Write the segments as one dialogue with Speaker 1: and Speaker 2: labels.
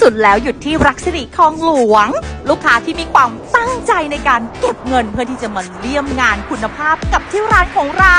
Speaker 1: สุดแล้วหยุดที่รักสิริคลองหลวง ลูกค้าที่มีความตั้งใจในการเก็บเงินเพื่อที่จะมาเลี่ยมงานคุณภาพกับที่ร้านของเรา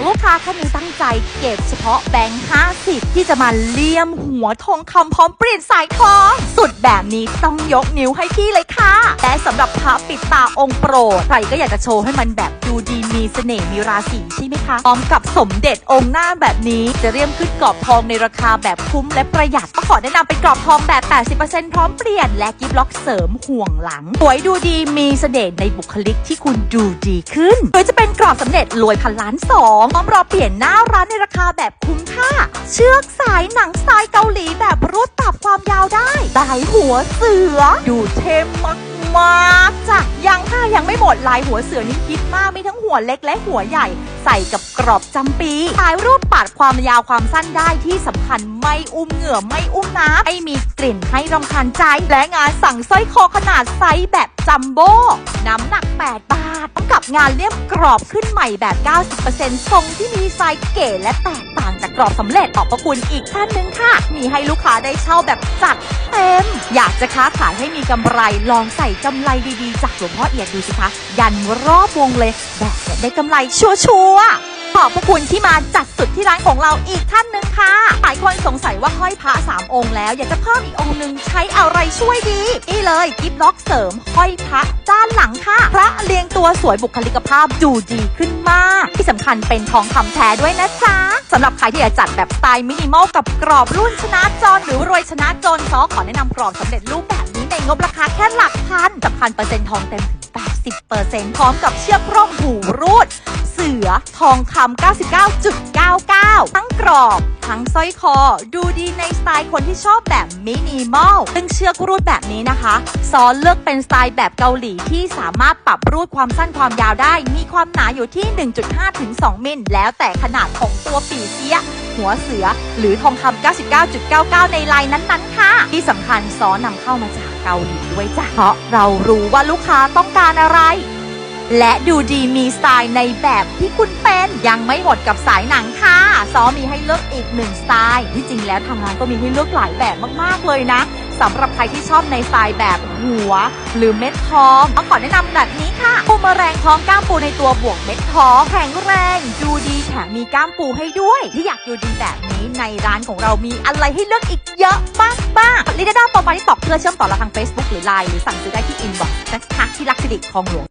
Speaker 1: ลูกค้าท่านนี้ตั้งใจเก็บเฉพาะแบงค์50 ที่จะมาเลี่ยมหัวทองคำพร้อมเปลี่ยนสายทองสุด แบบนี้ต้องยกนิ้วให้พี่เลยค่ะ และสำหรับพระปิดตาองค์โปรด ใครก็อยากจะโชว์ให้มันแบบดูดีมีเสน่ห์มีราศีใช่ไหมคะพร้อมกับสมเด็จองค์หน้าแบบนี้จะเรียมขึ้นกรอบทองในราคาแบบคุ้มและประหยัดก็ขอแนะนำเป็นกรอบทองแบบ 80%พร้อมเปลี่ยน และกิฟต์ล็อกเสริมห่วงหลังสวยดูดีมีเสน่ห์ในบุคลิกที่คุณดูดีขึ้นหรือจะเป็นกรอบสำเร็จรวยพันล้านสองพร้อมรอเปลี่ยนหน้าร้านในราคาแบบคุ้มค่า เชือกสายหนังสไตล์เกาหลีแบบรูดปรับความยาวได้ลายหัวเสือ ดูเท่มากมากๆจ้ะยังค่ะยังไม่หมดลายหัวเสือนี่คิดมากมีทั้งหัวเล็กและหัวใหญ่ ใส่กับกรอบจำปีถ่ายรูปปัดความยาวความสั้นได้ที่สำคัญไม่อุ้มเหงื่อไม่อุ้มน้ำไม่มีกลิ่นให้รำคาญใจ และงานสั่งสร้อยคอขนาดไซส์แบบจัมโบ้น้ำหนัก 8 บาทพร้อมกับงานเลี่ยมกรอบขึ้นใหม่แบบ 90%ทรงที่มีไซส์เก๋และแตก จากกรอบสำเร็จขอบพระคุณอีกท่านหนึ่งค่ะ มีให้ลูกค้าได้เช่าแบบจัดเต็ม อยากจะค้าขายให้มีกำไรลองใส่กำไรดีๆ จากหลวงพ่อเอียดดูสิคะ ยันรอบวงเลย แบบได้กำไรชัวร์ๆขอบพระคุณที่มาจัดสุดที่ ร้านของเราอีกท่านหนึ่งค่ะ หลายคนสงสัยว่าห้อยพระสามองค์แล้ว อยากจะเพิ่มอีกองค์หนึ่งใช้อะไรช่วยดี นี่เลยกิฟต์ล็อกเสริมห้อยพระด้านหลังค่ะ พระเรียงตัวสวยบุคลิกภาพดูดีขึ้นมาก ที่สำคัญเป็นทองคำแท้ด้วยนะจ๊ะสำหรับใครที่อยากจัดแบบสไตล์มินิมอลกับกรอบรุ่นชนะจรหรือรวยชนะจนซอขอแนะนำกรอบสำเร็จรูปแบบนี้ในงบราคาแค่หลักพันสำคัญเปอร์เซ็นต์ทองเต็มถึง80%พร้อมกับเชือกร่มหูรูดือทองคำ99.99 ทั้งกรอบ ทั้งสร้อยคอ ดูดีในสไตล์คนที่ชอบแบบมินิมอลซึ่งเชือกรูดแบบนี้นะคะซ้อนเลือกเป็นสไตล์แบบเกาหลีที่สามารถปรับรูดความสั้นความยาวได้ มีความหนาอยู่ที่ 1.5 ถึง 2 มิล แล้วแต่ขนาดของตัวปีเสียหัวเสือ หรือทองคำ99.99 ในลายนั้นๆ ค่ะ ที่สำคัญซ้อนนำเข้ามาจากเกาหลีด้วยจ้ะเพราะเรารู้ว่าลูกค้าต้องการอะไร และดูดีมีสไตล์ในแบบที่คุณเป็นยังไม่หมดกับสายหนังค่ะ ซอมีให้เลือกอีกหนึ่งสไตล์ที่จริงแล้วทางร้านก็มีให้เลือกหลายแบบมากๆเลยนะสำหรับใครที่ชอบในสไตล์แบบหัว หรือเม็ดทองเอาขอแนะนำแบบนี้ค่ะปูมแรงท้องก้ามปูในตัวบวกเม็ดทองแข็งแรง ดูดีแถมมีก้ามปูให้ด้วย ที่อยากดูดีแบบนี้ในร้านของเรามีอะไรให้เลือกอีกเยอะมากมากลิเดด้าโปรไฟล์ที่ตอกเพื่อเชื่อมต่อเราทาง Facebook หรือ Line หรือสั่งซื้อได้ที่อินบ็อกซ์นะคะที่รักสิริคลองหลวง